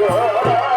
গো